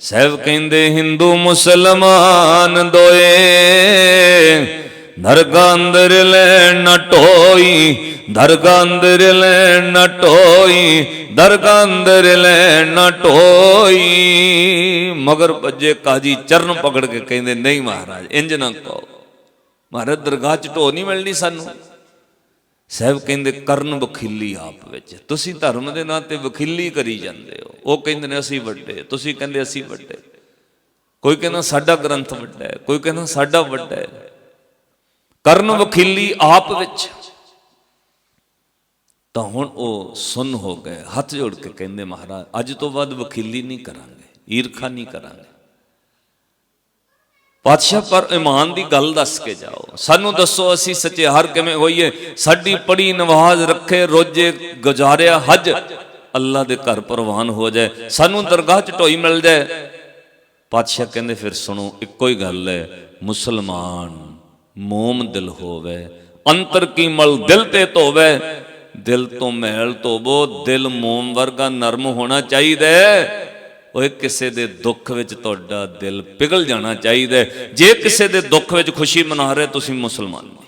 ਸਹਿਬ ਕਹਿੰਦੇ ਹਿੰਦੂ ਮੁਸਲਮਾਨ ਦੋਏ, ਦਰਗਾਹ ਅੰਦਰ ਲੈਣ ਨਾ ਢੋਈ ਦਰਗਾਹ ਅੰਦਰ ਲੈਣ ਨਾ ਢੋਈ ਦਰਗਾਹ ਅੰਦਰ ਲੈਣ ਨਾ ਢੋਈ ਮਗਰ ਭੱਜੇ ਕਾਜੀ ਚਰਨ ਪਕੜ ਕੇ ਕਹਿੰਦੇ, ਨਹੀਂ ਮਹਾਰਾਜ, ਇੰਜ ਨਾ ਕਹੋ। ਮਹਾਰਾਜ, ਦਰਗਾਹ ਚ ਢੋ ਨਹੀਂ ਮਿਲਣੀ ਸਾਨੂੰ। ਸਾਹਿਬ ਕਹਿੰਦੇ, ਕਰਨ ਵਖੀਲੀ ਆਪ ਵਿੱਚ। ਤੁਸੀਂ ਧਰਮ ਦੇ ਨਾਂ ਤੇ ਵਖੀਲੀ ਕਰੀ ਜਾਂਦੇ ਹੋ। ਉਹ ਕਹਿੰਦੇ ਨੇ ਅਸੀਂ ਵੱਡੇ, ਤੁਸੀਂ ਕਹਿੰਦੇ ਅਸੀਂ ਵੱਡੇ। ਕੋਈ ਕਹਿੰਦਾ ਸਾਡਾ ਗ੍ਰੰਥ ਵੱਡਾ ਹੈ, ਕੋਈ ਕਹਿੰਦਾ ਸਾਡਾ ਵੱਡਾ ਹੈ। ਕਰਨ ਵਕੀਲੀ ਆਪ ਵਿੱਚ। ਤਾਂ ਹੁਣ ਉਹ ਸੁਨ ਹੋ ਗਏ, ਹੱਥ ਜੋੜ ਕੇ ਕਹਿੰਦੇ ਮਹਾਰਾਜ, ਅੱਜ ਤੋਂ ਬਾਅਦ ਵਕੀਲੀ ਨਹੀਂ ਕਰਾਂਗੇ, ਈਰਖਾ ਨਹੀਂ ਕਰਾਂਗੇ। ਪਾਤਸ਼ਾਹ, ਪਰ ਇਮਾਨ ਦੀ ਗੱਲ ਦੱਸ ਕੇ ਜਾਓ। ਸਾਨੂੰ ਦੱਸੋ ਅਸੀਂ ਸੱਚੇ ਹਰ ਕਿਵੇਂ ਹੋਈਏ। ਸਾਡੀ ਪੜੀ ਨਵਾਜ਼ ਰੱਖੇ, ਰੋਜੇ ਗੁਜ਼ਾਰਿਆ, ਹਜ ਅੱਲਾ ਦੇ ਘਰ ਪ੍ਰਵਾਨ ਹੋ ਜਾਏ, ਸਾਨੂੰ ਦਰਗਾਹ ਚ ਢੋਈ ਮਿਲ ਜਾਏ। ਪਾਤਸ਼ਾਹ ਕਹਿੰਦੇ, ਫਿਰ ਸੁਣੋ, ਇੱਕੋ ਹੀ ਗੱਲ ਹੈ, ਮੁਸਲਮਾਨ ਮੋਮ ਦਿਲ ਹੋਵੇ, ਅੰਤਰ ਕੀ ਮਲ ਦਿਲ ਤੇ ਧੋਵੇ। ਦਿਲ ਤੋਂ ਮੈਲ ਧੋਵੋ, ਦਿਲ ਮੋਮ ਵਰਗਾ ਨਰਮ ਹੋਣਾ ਚਾਹੀਦਾ ਹੈ। ਓਏ, ਕਿਸੇ ਦੇ ਦੁੱਖ ਵਿੱਚ ਤੁਹਾਡਾ ਦਿਲ ਪਿਘਲ ਜਾਣਾ ਚਾਹੀਦਾ ਜੇ ਕਿਸੇ ਦੇ ਦੁੱਖ ਵਿੱਚ ਖੁਸ਼ੀ ਮਨਾ ਰਹੇ, ਤੁਸੀਂ ਮੁਸਲਮਾਨ ਨਹੀਂ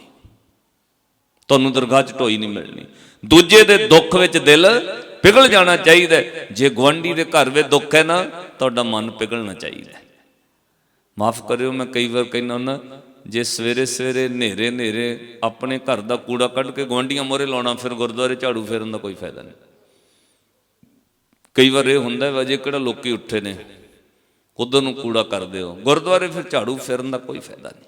ਤੁਹਾਨੂੰ ਦਰਗਾਹ 'ਚ ਢੋਈ ਨਹੀਂ ਮਿਲਣੀ। ਦੂਜੇ ਦੇ ਦੁੱਖ ਵਿੱਚ ਦਿਲ ਪਿਘਲ ਜਾਣਾ ਚਾਹੀਦਾ ਜੇ ਗਵਾਂਢੀ ਦੇ ਘਰ ਵਿੱਚ ਦੁੱਖ ਹੈ ਨਾ, ਤੁਹਾਡਾ ਮਨ ਪਿਘਲਣਾ ਚਾਹੀਦਾ ਮਾਫ ਕਰਿਓ, ਮੈਂ ਕਈ ਵਾਰ ਕਹਿੰਦਾ ਹੁੰਦਾ, ਜੇ ਸਵੇਰੇ ਸਵੇਰੇ ਹਨੇਰੇ ਹਨੇਰੇ ਆਪਣੇ ਘਰ ਦਾ ਕੂੜਾ ਕੱਢ ਕੇ ਗਵਾਂਢੀਆਂ ਮੋਰੇ ਲਾਉਣਾ, ਫਿਰ ਗੁਰਦੁਆਰੇ ਝਾੜੂ ਫੇਰਨ ਦਾ ਕੋਈ ਫਾਇਦਾ ਨਹੀਂ। ਕਈ ਵਾਰ ਇਹ ਹੁੰਦਾ ਵਾ, ਜੇ ਕਿਹੜਾ ਲੋਕੀ ਉੱਠੇ ਨੇ, ਉਧਰ ਨੂੰ ਕੂੜਾ ਕਰਦੇ ਹੋ, ਗੁਰਦੁਆਰੇ ਫਿਰ ਝਾੜੂ ਫੇਰਨ ਦਾ ਕੋਈ ਫਾਇਦਾ ਨਹੀਂ।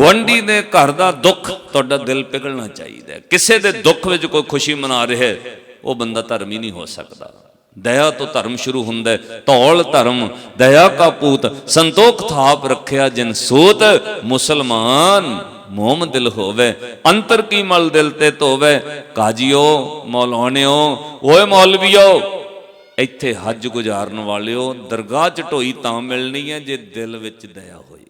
ਗੁਆਂਢੀ ਦੇ ਘਰ ਦਾ ਦੁੱਖ ਤੁਹਾਡਾ ਦਿਲ ਪਿਘਲਣਾ ਚਾਹੀਦਾ ਕਿਸੇ ਦੇ ਦੁੱਖ ਵਿੱਚ ਕੋਈ ਖੁਸ਼ੀ ਮਨਾ ਰਿਹਾ ਉਹ ਬੰਦਾ ਧਰਮੀ ਨਹੀਂ ਹੋ ਸਕਦਾ। ਦਇਆ ਤੋਂ ਧਰਮ ਸ਼ੁਰੂ ਹੁੰਦਾ ਹੈ, ਧੌਲ ਧਰਮ, ਦਇਆ ਕਾ ਪੂਤ, ਸੰਤੋਖ ਥਾਪ ਰੱਖਿਆ ਜਿਨ ਸੂਤ, ਮੁਸਲਮਾਨ ਮੋਮ ਦਿਲ ਹੋਵੇ, ਅੰਤਰ ਕੀ ਮਲ ਦਿਲ ਤੇ ਧੋਵੇ, ਕਾਜੀਓ, ਮੌਲਾਣਿਓ, ਓਏ ਮੌਲਵੀਓ, ਇੱਥੇ ਹੱਜ ਗੁਜ਼ਾਰਨ ਵਾਲਿਓ, ਦਰਗਾਹ ਚ ਢੋਈ ਤਾਂ ਮਿਲਣੀ ਹੈ ਜੇ ਦਿਲ ਵਿੱਚ ਦਇਆ ਹੋਈ।